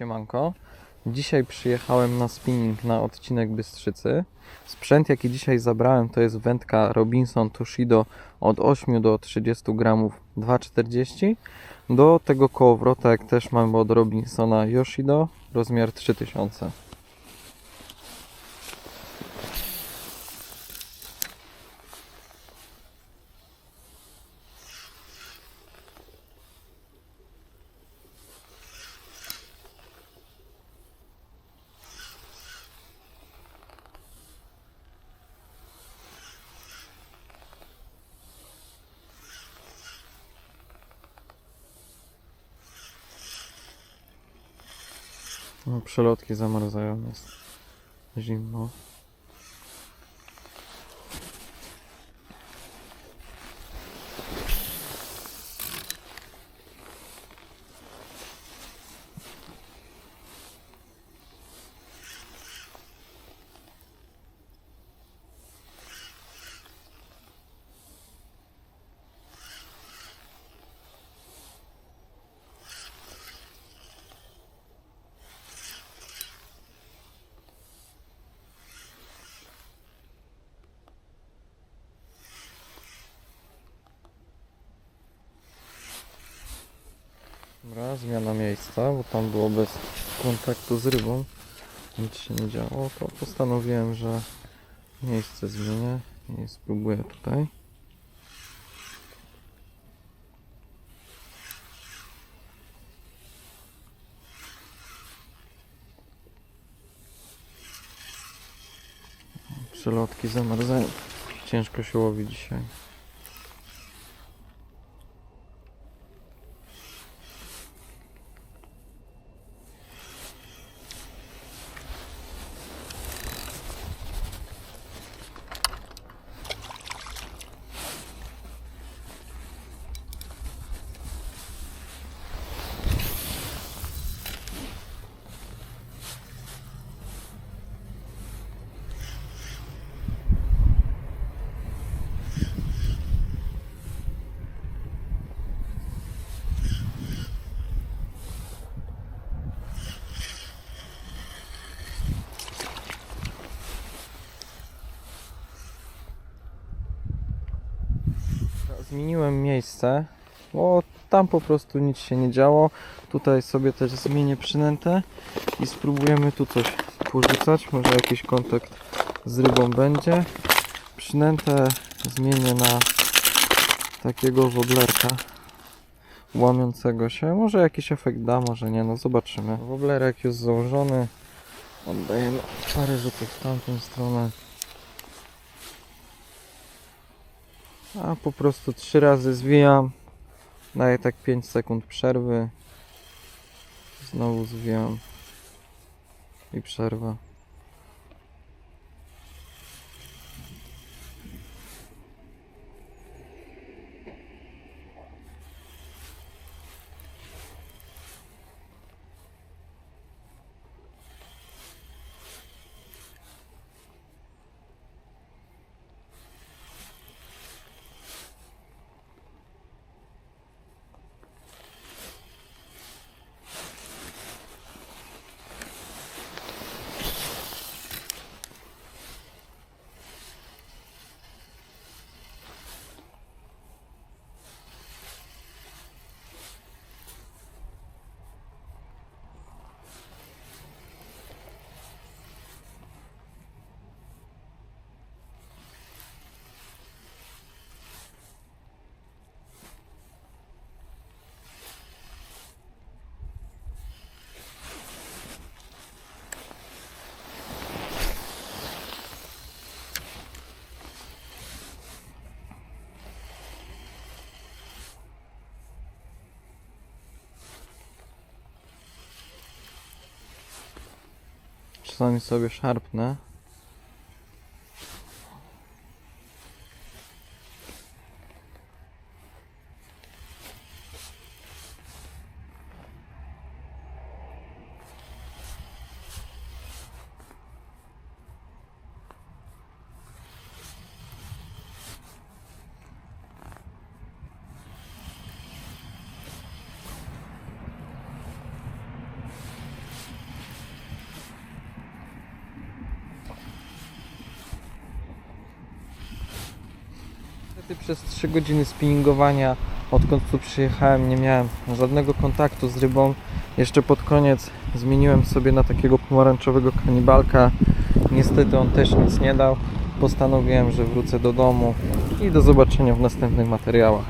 Siemanko. Dzisiaj przyjechałem na spinning na odcinek Bystrzycy. Sprzęt jaki dzisiaj zabrałem to jest wędka Robinson Toshido od 8 do 30 gramów 2,40 do tego kołowrota jak też mam od Robinsona Yoshido rozmiar 3000. No, przelotki zamarzają, jest zimno. Dobra, zmiana miejsca, bo tam było bez kontaktu z rybą. Nic się nie działo, to postanowiłem, że miejsce zmienię i spróbuję tutaj. Przelotki zamarzają. Ciężko się łowi dzisiaj. Zmieniłem miejsce, bo tam po prostu nic się nie działo. Tutaj sobie też zmienię przynętę i spróbujemy tu coś porzucać. Może jakiś kontakt z rybą będzie. Przynętę zmienię na takiego woblerka łamiącego się. Może jakiś efekt da, może nie, no zobaczymy. Woblerek już założony. Oddajemy parę rzutów w tamtą stronę. A po prostu trzy razy zwijam. Daję tak 5 sekund przerwy. Znowu zwijam. I przerwa. Czasami sobie szarpnę. Niestety przez 3 godziny spinningowania, odkąd tu przyjechałem, nie miałem żadnego kontaktu z rybą. Jeszcze pod koniec zmieniłem sobie na takiego pomarańczowego kanibalka. Niestety on też nic nie dał. Postanowiłem, że wrócę do domu i do zobaczenia w następnych materiałach.